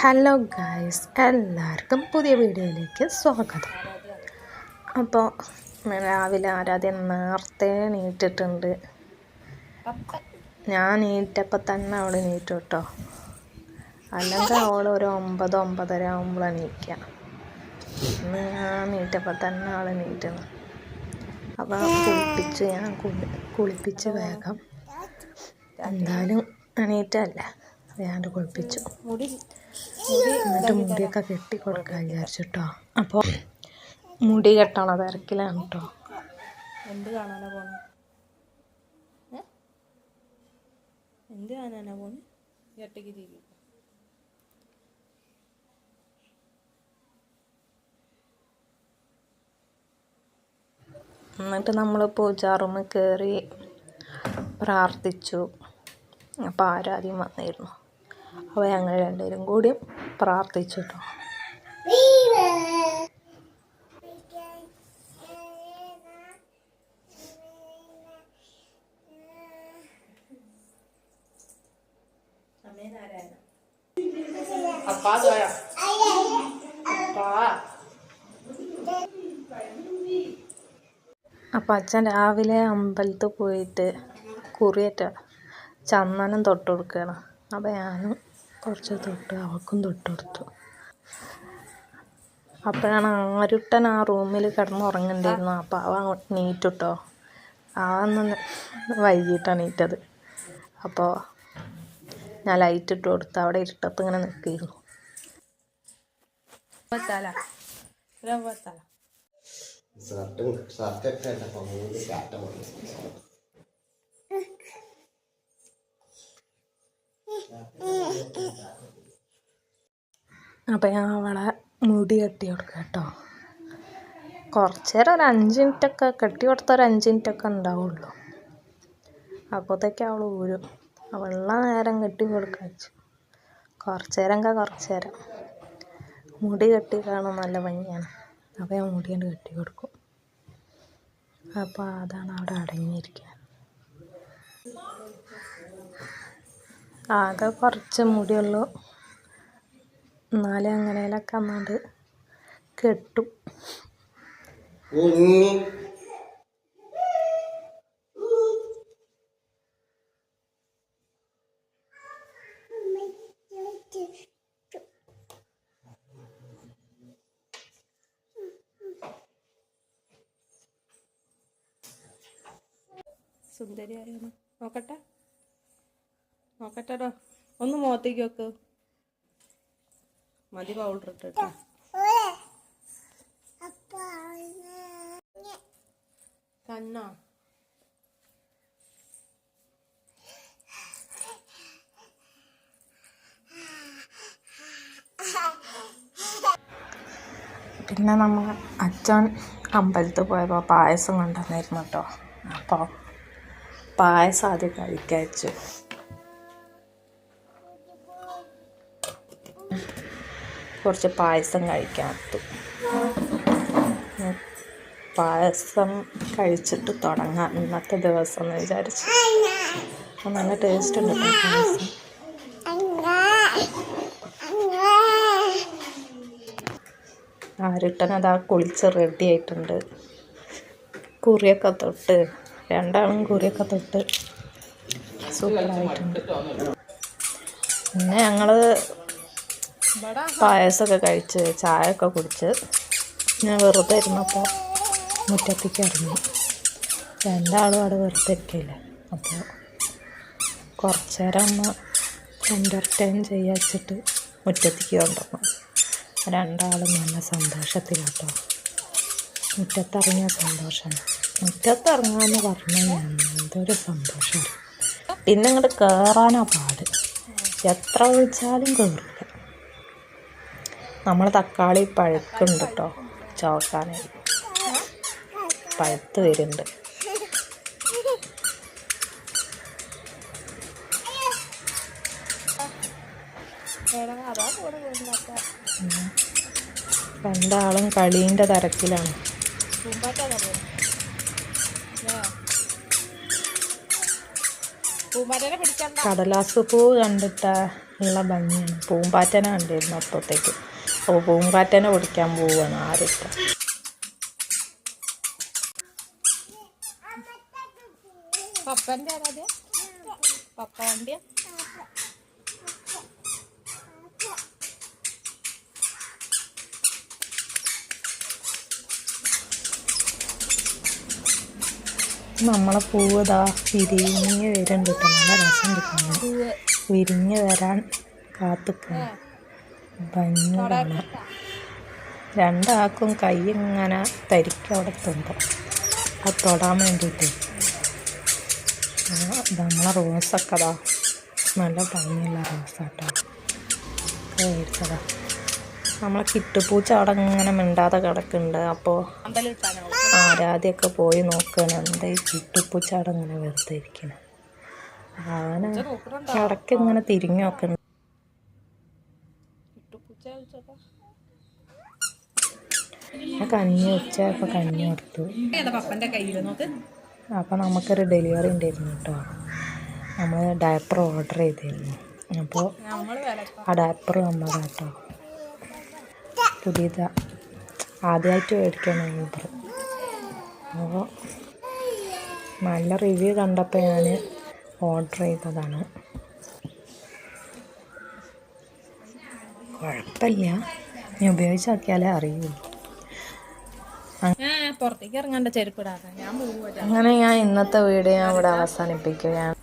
Hello guys എല്ലാവർക്കും പുതിയ വീഡിയോയിലേക്ക് സ്വാഗതം. അപ്പോൾ രാവിലെ ആരാധ്യം നേരത്തെ നീട്ടിട്ടുണ്ട് ഞാൻ നീറ്റപ്പോൾ തന്നെ അവൾ നീറ്റു കേട്ടോ. അല്ലെങ്കിൽ അവൾ ഒരു ഒമ്പത് ഒമ്പതര ആകുമ്പോഴാണ് നീക്കുക ഇന്ന് ഞാൻ നീറ്റപ്പോൾ തന്നെ അവൾ നീറ്റുന്നു അപ്പോൾ കുളിപ്പിച്ച് ഞാൻ കുളി കുളിപ്പിച്ച് വേഗം. എന്തായാലും എണീറ്റല്ല. വേണ്ട മുടി എന്നിട്ട് മുടിയൊക്കെ കെട്ടി കൊടുക്കാൻ വിചാരിച്ചു കേട്ടോ അപ്പോൾ മുടി കെട്ടണ തിരക്കിലാണ് കേട്ടോ എന്ത് കാണാനാ പോണെ? എന്ത് കാണാനാ പോണെ? ഒറ്റയ്ക്ക് ജീവിക്കും എന്നിട്ട് നമ്മൾ പൂജാറുമ്മ കയറി പ്രാർത്ഥിച്ചു. അപ്പോൾ ആരാധ്യം വന്നിരുന്നു. അപ്പോൾ ഞങ്ങൾ രണ്ടുപേരും കൂടി പ്രാർത്ഥിച്ചു കേട്ടോ അപ്പാ അച്ഛൻ രാവിലെ അമ്പലത്തിൽ പോയിട്ട് കുറിയേറ്റ ചന്ദനം തൊട്ട് കൊടുക്കുകയാണ്. അപ്പം ഞാനും കുറച്ച് തൊട്ട് അവൾക്കും തൊട്ട് കൊടുത്തു. അപ്പോഴാണ് ആരുട്ടൻ ആ റൂമിൽ കിടന്നുറങ്ങണ്ടായിരുന്നു അപ്പോൾ നീറ്റ് നീറ്റിട്ടോ? അവൻ വൈകിട്ടാണ് നീറ്റത്. അപ്പോൾ ഞാൻ ലൈറ്റ് ഇട്ട് കൊടുത്ത് അവിടെ ഇരുട്ടത്ത് ഇങ്ങനെ പത്താല ഷർട്ടും ഷർട്ടൊക്കെ അപ്പം ഞാൻ അവളെ മുടി കെട്ടി കൊടുക്കാം കേട്ടോ കുറച്ച് നേരം ഒരു അഞ്ച് മിനിറ്റൊക്കെ കെട്ടി കൊടുത്ത ഒരു അഞ്ച് മിനിറ്റൊക്കെ ഉണ്ടാവുള്ളൂ. അപ്പോഴത്തേക്ക് അവൾ ഊരും. അവളുള്ള നേരം കെട്ടി കൊടുക്കാൻ വെച്ചു. കുറച്ച് നേരം കുറച്ച് നേരം മുടി കെട്ടി കാണാൻ നല്ല ഭംഗിയാണ്. അപ്പോൾ ഞാൻ മുടി കൊണ്ട് കെട്ടി കൊടുക്കും. അപ്പോൾ അതാണ് അവിടെ അടങ്ങിയിരിക്കുന്നത് ആകെ കുറച്ച് മുടിയുള്ളൂ. എന്നാലും എങ്ങനെയൊക്കെ അന്നാണ്ട് കെട്ടും. സുന്ദരിയായിരുന്നു സുന്ദരിയായോ നോക്കട്ടെ. നോക്കട്ടെടോ. ഒന്ന് മുഖത്തേക്ക് വെക്ക്. മതി പൗഡർ ഇട്ടിട്ട് കണ്ണോ. പിന്നെ നമ്മൾ അച്ഛൻ അമ്പലത്തിൽ പോയപ്പോൾ പായസം കൊണ്ടുവന്നിരുന്നു കേട്ടോ. അപ്പോൾ പായസം ആദ്യം കഴിക്കയച്ചു കുറച്ച് പായസം കഴിക്കാൻ ഉം. പായസം കഴിച്ചിട്ട് തുടങ്ങാം. ഇന്നത്തെ ദിവസം എന്ന് വിചാരിച്ചു നല്ല ടേസ്റ്റ് ഉണ്ട് പായസം. ആരുട്ടനതാ കുളിച്ച് റെഡി ആയിട്ടുണ്ട്. കുറിയൊക്കെ തൊട്ട്. രണ്ടാളും കുറിയൊക്കെ തൊട്ട്. സൂപ്പറായിട്ടുണ്ട്. പിന്നെ ഞങ്ങൾ പായസമൊക്കെ കഴിച്ച് ചായയൊക്കെ കുടിച്ച് ഞാൻ വെറുതെ ഇരുന്നപ്പോൾ മുറ്റത്തേക്ക് ഇറങ്ങി. രണ്ടാളും അവിടെ വെറുതെ ഇരിക്കില്ല അപ്പോൾ കുറച്ച് നേരം ഒന്ന് എന്റർടൈൻ ചെയ്യാച്ചിട്ട് മുറ്റത്തേക്ക് കൊണ്ടുവന്നു. രണ്ടാളും നല്ല സന്തോഷത്തിലാട്ടോ. മുറ്റത്തിറങ്ങിയ സന്തോഷം മുറ്റത്തിറങ്ങാന്ന് പറഞ്ഞാൽ എന്തൊരു സന്തോഷമാണ് പിന്നെ ഇങ്ങോട്ട് കയറാനാ പാട്. എത്ര വിളിച്ചാലും കയറില്ല നമ്മൾ തക്കാളി പഴുക്കുണ്ട് കേട്ടോ. ചോക്കാനായി പഴുത്ത് വരുന്നുണ്ട്. രണ്ടാളും കളീന്റെ തരത്തിലാണ് കടലാസ് പൂ കണ്ടിട്ടുള്ള ഭംഗിയാണ്. പൂമ്പാറ്റനെ കണ്ടിരുന്നു അപ്പത്തേക്ക് അപ്പോൾ പൂമ്പാറ്റനെ പിടിക്കാൻ പോവുകയാണ് ആരിട്ട്. പപ്പന്റെ ആരാധ്യ പപ്പ വണ്ടിയ നമ്മളെ പൂവ് ഇതാ വിരിഞ്ഞ് വരുന്നുണ്ട് കേട്ടോ. നല്ല രസം കിട്ടുന്നു. വിരിഞ്ഞ് വരാൻ കാത്തുക്കണം ഭംഗി കാണാം രണ്ടാൾക്കും കൈ ഇങ്ങനെ തരിക്കും അവിടെ തൊണ്ട. അത് തൊടാൻ വേണ്ടിയിട്ട്. നമ്മളെ റോസൊക്കെ അതാ നല്ല ഭംഗിയുള്ള റോസാട്ടോ. കേട്ടതാ നമ്മളെ കിട്ടുപൂച്ച അവിടെ ഇങ്ങനെ മിണ്ടാതെ കിടക്കുന്നുണ്ട്. അപ്പോൾ ആരാധ്യൊക്കെ പോയി നോക്കുകയാണ് എന്താ ഈ കിട്ടുപൂച്ച അവിടെ ഇങ്ങനെ വെറുതെ ഇരിക്കണം? അവനെ ഇടയ്ക്ക് ഇങ്ങനെ തിരിഞ്ഞു നോക്കുന്നുണ്ട്. കഞ്ഞി കഞ്ഞി ഉച്ചയപ്പോൾ കഞ്ഞി കൊടുത്തു. അപ്പൊ പപ്പന്റെ കയ്യിൽ നോക്ക്. നമുക്കൊരു ഡെലിവറി ഉണ്ടായിരുന്നു കേട്ടോ നമ്മൾ ഡയപ്പർ ഓർഡർ ചെയ്തിരുന്നു. അപ്പോൾ ആ ഡയപ്പർ വന്നതാ കേട്ടോ പുതിയതാ. ആദ്യമായിട്ട് മേടിക്കണം യൂബർ അപ്പോൾ നല്ല റിവ്യൂ കണ്ടപ്പോൾ ഞാൻ ഓർഡർ ചെയ്തതാണ്. കുഴപ്പമില്ല. ഞാൻ ഉപയോഗിച്ച് നോക്കിയാലേ അറിയുള്ളൂ പുറത്തേക്ക് ഇറങ്ങാണ്ട ചെരുപ്പിടാതെ അങ്ങനെ ഞാൻ ഇന്നത്തെ വീഡിയോ ഞാൻ ഇവിടെ അവസാനിപ്പിക്കുകയാണ്.